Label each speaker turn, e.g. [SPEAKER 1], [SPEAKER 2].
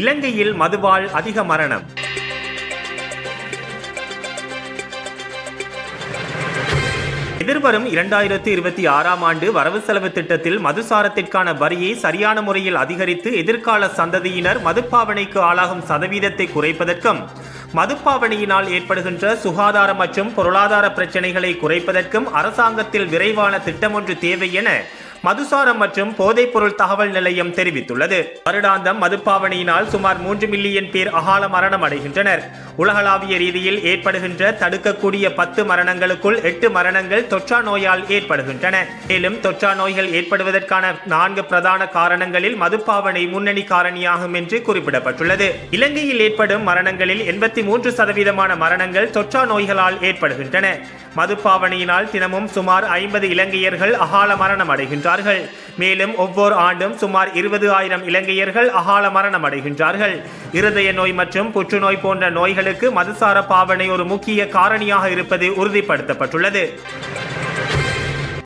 [SPEAKER 1] இலங்கையில் மதுவால் அதிக மரணம். எதிர்வரும் இரண்டாயிரத்தி இருபத்தி ஆறாம் ஆண்டு வரவு செலவு திட்டத்தில் மதுசாரத்திற்கான வரியை சரியான முறையில் அதிகரித்து எதிர்கால சந்ததியினர் மதுப்பாவனைக்கு ஆளாகும் சதவீதத்தை குறைப்பதற்கும் மதுப்பாவனையினால் ஏற்படுகின்ற சுகாதார மற்றும் பொருளாதார பிரச்சனைகளை குறைப்பதற்கும் அரசாங்கத்தில் விரைவான திட்டம் ஒன்று தேவை என மதுசாரம் மற்றும் போதைப்பொருள் தகவல் நிலையம் தெரிவித்துள்ளது. வருடாந்தம் மதுப்பாவனையினால் சுமார் மூன்று மில்லியன் பேர் அகால மரணம் அடைகின்றனர். உலகளாவிய ரீதியில் ஏற்படுகின்ற தடுக்கக்கூடிய பத்து மரணங்களுக்குள் எட்டு மரணங்கள் தொற்றா நோயால் ஏற்படுகின்றன. மேலும் தொற்றா நோய்கள் ஏற்படுவதற்கான நான்கு பிரதான காரணங்களில் மதுப்பாவனை முன்னணி காரணியாகும் என்று குறிப்பிடப்பட்டுள்ளது. இலங்கையில் ஏற்படும் மரணங்களில் எண்பத்தி மூன்று சதவீதமான மரணங்கள் தொற்றா நோய்களால் ஏற்படுகின்றன. மதுப்பாவனையினால் தினமும் சுமார் ஐம்பது இலங்கையர்கள் அகால மரணம் அடைகின்றார்கள். மேலும் ஒவ்வொரு ஆண்டும் சுமார் இருபது ஆயிரம் இலங்கையர்கள் அகால மரணம் அடைகின்றார்கள். இருதய நோய் மற்றும் புற்றுநோய் போன்ற நோய்களுக்கு மதுசார பாவனை ஒரு முக்கிய காரணியாக இருப்பது உறுதிப்படுத்தப்பட்டுள்ளது.